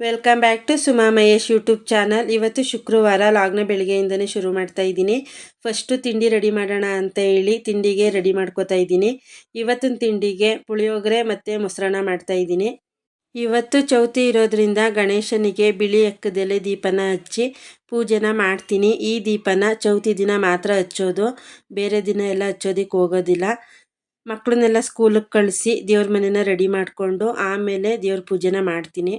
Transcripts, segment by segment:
Welcome back to Suma Mahesh YouTube channel ಇವತ್ತು ಶುಕ್ರವಾರ ಲಾಗ್ನ ಬೆಳಿಗ್ಗೆಯಿಂದನೇ ಶುರು ಮಾಡ್ತಾ ಇದ್ದೀನಿ. ಫಸ್ಟು ತಿಂಡಿ ರೆಡಿ ಮಾಡೋಣ ಅಂತ ಹೇಳಿ ತಿಂಡಿಗೆ ರೆಡಿ ಮಾಡ್ಕೋತಾ ಇದ್ದೀನಿ. ಇವತ್ತಿನ ತಿಂಡಿಗೆ ಪುಳಿಯೋಗರೆ ಮತ್ತು ಮೊಸರನ್ನ ಮಾಡ್ತಾ ಇದ್ದೀನಿ. ಇವತ್ತು ಚೌತಿ ಇರೋದ್ರಿಂದ ಗಣೇಶನಿಗೆ ಬಿಳಿ ಎಕ್ಕದೆಲೆ ದೀಪನ ಹಚ್ಚಿ ಪೂಜೆನ ಮಾಡ್ತೀನಿ. ಈ ದೀಪನ ಚೌತಿ ದಿನ ಮಾತ್ರ ಹಚ್ಚೋದು. ಬೇರೆ ದಿನ ಎಲ್ಲ ಹಚ್ಚೋದಕ್ಕೆ ಹೋಗೋದಿಲ್ಲ. ಮಕ್ಕಳನ್ನೆಲ್ಲ ಸ್ಕೂಲಿಗೆ ಕಳಿಸಿ ದೇವ್ರ ಮನೆನ ರೆಡಿ ಮಾಡಿಕೊಂಡು ಆಮೇಲೆ ದೇವ್ರ ಪೂಜೆನ ಮಾಡ್ತೀನಿ.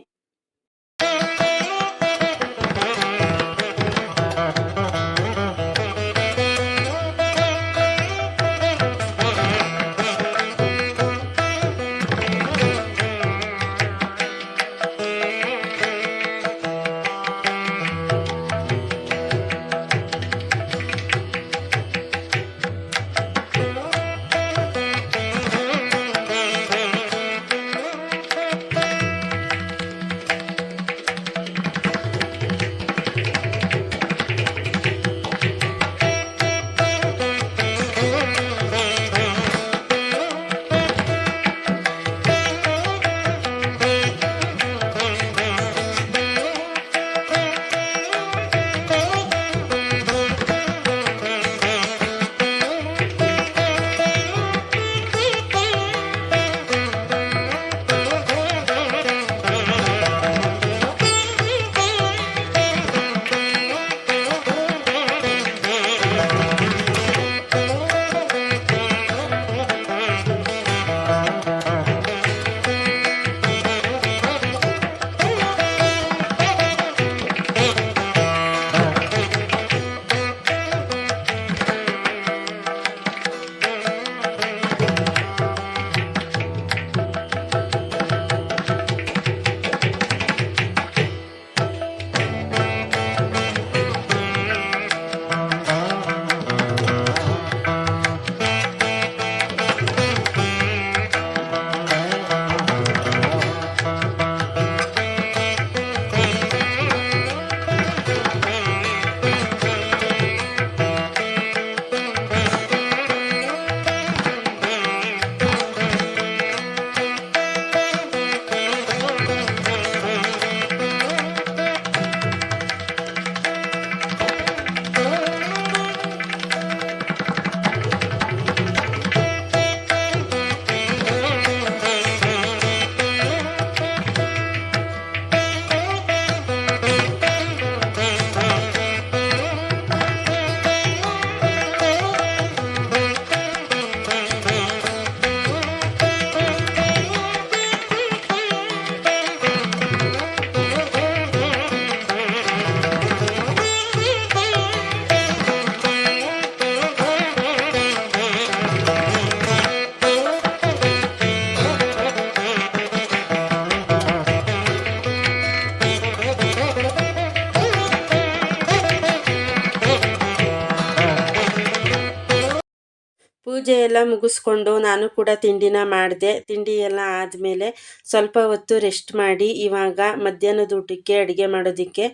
ಪೂಜೆ ಎಲ್ಲ ಮುಗಿಸ್ಕೊಂಡು ನಾನು ಕೂಡ ತಿಂಡಿನ ಮಾಡಿದೆ. ತಿಂಡಿ ಎಲ್ಲ ಆದಮೇಲೆ ಸ್ವಲ್ಪ ಹೊತ್ತು ರೆಸ್ಟ್ ಮಾಡಿ ಇವಾಗ ಮಧ್ಯಾಹ್ನದ ಊಟಕ್ಕೆ, ಅಡುಗೆ ಮಾಡೋದಕ್ಕೆ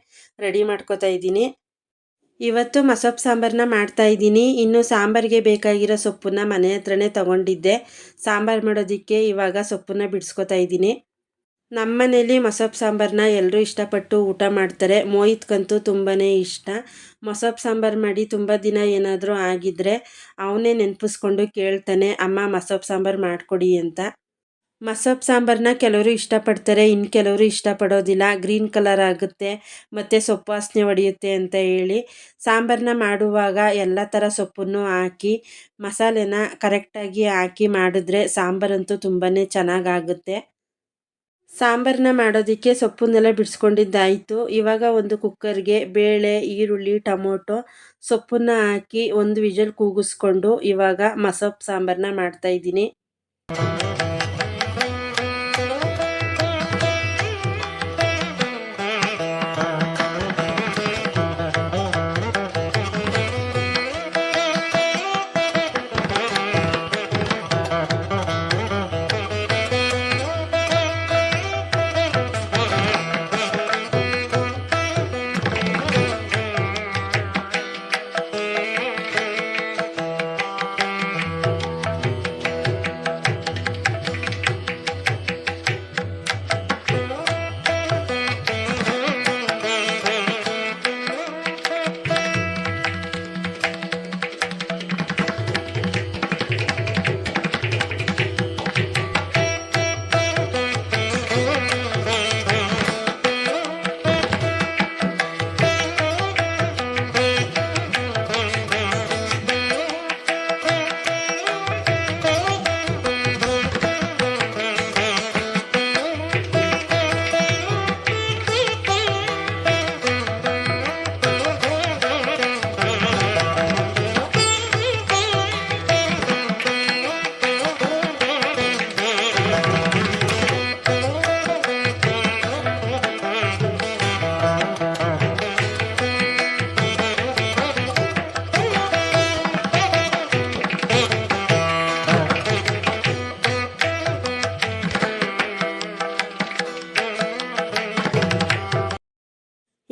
ರೆಡಿ ಮಾಡ್ಕೋತಾ ಇದ್ದೀನಿ. ಇವತ್ತು ಮಸೊಪ್ಪು ಸಾಂಬಾರನ್ನ ಮಾಡ್ತಾ ಇದ್ದೀನಿ. ಇನ್ನು ಸಾಂಬಾರಿಗೆ ಬೇಕಾಗಿರೋ ಸೊಪ್ಪನ್ನ ಮನೆ ಹತ್ರನೇ ತಗೊಂಡಿದ್ದೆ. ಸಾಂಬಾರು ಮಾಡೋದಕ್ಕೆ ಇವಾಗ ಸೊಪ್ಪನ್ನ ಬಿಡಿಸ್ಕೊತಾ ಇದ್ದೀನಿ. ನಮ್ಮ ಮನೇಲಿ ಮಸೊಪ್ಪು ಸಾಂಬಾರನ್ನ ಎಲ್ಲರೂ ಇಷ್ಟಪಟ್ಟು ಊಟ ಮಾಡ್ತಾರೆ. ಮೋಹಿತ್ಗಂತೂ ತುಂಬಾ ಇಷ್ಟ. ಮೊಸಪ್ಪು ಸಾಂಬಾರು ಮಾಡಿ ತುಂಬ ದಿನ ಏನಾದರೂ ಆಗಿದ್ದರೆ ಅವನೇ ನೆನಪಿಸ್ಕೊಂಡು ಕೇಳ್ತಾನೆ, ಅಮ್ಮ ಮಸೊಪ್ಪು ಸಾಂಬಾರು ಮಾಡಿಕೊಡಿ ಅಂತ. ಮಸೊಪ್ಪು ಸಾಂಬಾರನ್ನ ಕೆಲವರು ಇಷ್ಟಪಡ್ತಾರೆ ಇನ್ನು ಕೆಲವರು ಇಷ್ಟಪಡೋದಿಲ್ಲ. ಗ್ರೀನ್ ಕಲರ್ ಆಗುತ್ತೆ, ಮತ್ತು ಸೊಪ್ಪು ವಾಸನೆ ಹೊಡೆಯುತ್ತೆ ಅಂತ ಹೇಳಿ ಸಾಂಬಾರನ್ನ ಮಾಡುವಾಗ ಎಲ್ಲ ಥರ ಸೊಪ್ಪನ್ನು ಹಾಕಿ, ಮಸಾಲೆನ ಕರೆಕ್ಟಾಗಿ ಹಾಕಿ ಮಾಡಿದ್ರೆ ಸಾಂಬಾರಂತೂ ತುಂಬಾ ಚೆನ್ನಾಗಾಗುತ್ತೆ. ಸಾಂಬಾರನ್ನ ಮಾಡೋದಕ್ಕೆ ಸೊಪ್ಪನ್ನೆಲ್ಲ ಬಿಡಿಸ್ಕೊಂಡಿದ್ದಾಯಿತು. ಇವಾಗ ಒಂದು ಕುಕ್ಕರ್ಗೆ ಬೇಳೆ, ಈರುಳ್ಳಿ, ಟೊಮೊಟೊ ಸೊಪ್ಪನ್ನ ಹಾಕಿ ಒಂದು ವಿಜಲ್ ಕೂಗಿಸ್ಕೊಂಡು ಇವಾಗ ಮಸೊಪ್ಪು ಸಾಂಬಾರನ್ನ ಮಾಡ್ತಾಯಿದ್ದೀನಿ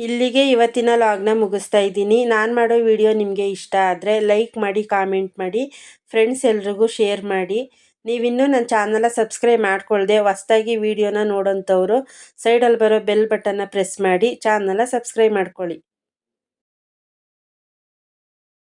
ಇಲ್ಲಿಗೆ ಇವತ್ತಿನ ಲಾಗ್ನ ಮುಗಿಸ್ತಾ ಇದ್ದೀನಿ. ನಾನು ಮಾಡೋ ವಿಡಿಯೋ ನಿಮಗೆ ಇಷ್ಟ ಆದರೆ ಲೈಕ್ ಮಾಡಿ ಕಾಮೆಂಟ್ ಮಾಡಿ ಫ್ರೆಂಡ್ಸ್ ಎಲ್ರಿಗೂ ಶೇರ್ ಮಾಡಿ. ನೀವಿನ್ನೂ ನನ್ನ ಚಾನಲ ಸಬ್ಸ್ಕ್ರೈಬ್ ಮಾಡ್ಕೊಳ್ದೆ ಹೊಸ್ದಾಗಿ ವಿಡಿಯೋನ ನೋಡೋಂಥವ್ರು ಸೈಡಲ್ಲಿ ಬರೋ ಬೆಲ್ ಬಟನ್ನ ಪ್ರೆಸ್ ಮಾಡಿ ಚಾನಲ ಸಬ್ಸ್ಕ್ರೈಬ್ ಮಾಡ್ಕೊಳ್ಳಿ.